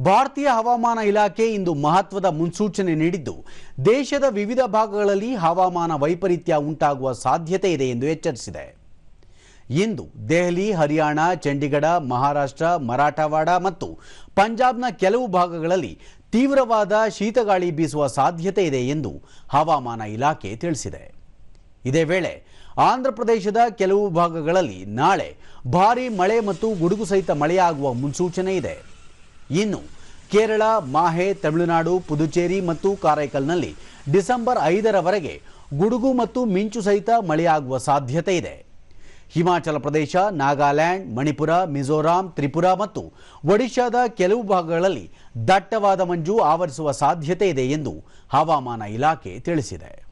ಭಾರತೀಯ ಹವಾಮಾನ ಇಲಾಖೆ ಇಂದು ಮಹತ್ವದ ಮುನ್ಸೂಚನೆ ನೀಡಿದ್ದು, ದೇಶದ ವಿವಿಧ ಭಾಗಗಳಲ್ಲಿ ಹವಾಮಾನ ವೈಪರೀತ್ಯ ಉಂಟಾಗುವ ಸಾಧ್ಯತೆ ಇದೆ ಎಂದು ಎಚ್ಚರಿಸಿದೆ. ಇಂದು ದೆಹಲಿ, ಹರಿಯಾಣ, ಚಂಡೀಗಢ, ಮಹಾರಾಷ್ಟ್ರ, ಮರಾಠವಾಡ ಮತ್ತು ಪಂಜಾಬ್ನ ಕೆಲವು ಭಾಗಗಳಲ್ಲಿ ತೀವ್ರವಾದ ಶೀತಗಾಳಿ ಬೀಸುವ ಸಾಧ್ಯತೆ ಇದೆ ಎಂದು ಹವಾಮಾನ ಇಲಾಖೆ ತಿಳಿಸಿದೆ. ಇದೇ ವೇಳೆ ಆಂಧ್ರಪ್ರದೇಶದ ಕೆಲವು ಭಾಗಗಳಲ್ಲಿ ನಾಳೆ ಭಾರೀ ಮಳೆ ಮತ್ತು ಗುಡುಗು ಸಹಿತ ಮಳೆಯಾಗುವ ಮುನ್ಸೂಚನೆ ಇದೆ. ಇನ್ನು ಕೇರಳ, ಮಾಹೆ, ತಮಿಳುನಾಡು, ಪುದುಚೇರಿ ಮತ್ತು ಕಾರೈಕಲ್ನಲ್ಲಿ ಡಿಸೆಂಬರ್ ಐದರವರೆಗೆ ಗುಡುಗು ಮತ್ತು ಮಿಂಚು ಸಹಿತ ಮಳೆಯಾಗುವ ಸಾಧ್ಯತೆ ಇದೆ. ಹಿಮಾಚಲ ಪ್ರದೇಶ, ನಾಗಾಲ್ಯಾಂಡ್, ಮಣಿಪುರ, ಮಿಜೋರಾಂ, ತ್ರಿಪುರ ಮತ್ತು ಒಡಿಶಾದ ಕೆಲವು ಭಾಗಗಳಲ್ಲಿ ದಟ್ಟವಾದ ಮಂಜು ಆವರಿಸುವ ಸಾಧ್ಯತೆ ಇದೆ ಎಂದು ಹವಾಮಾನ ಇಲಾಖೆ ತಿಳಿಸಿದೆ.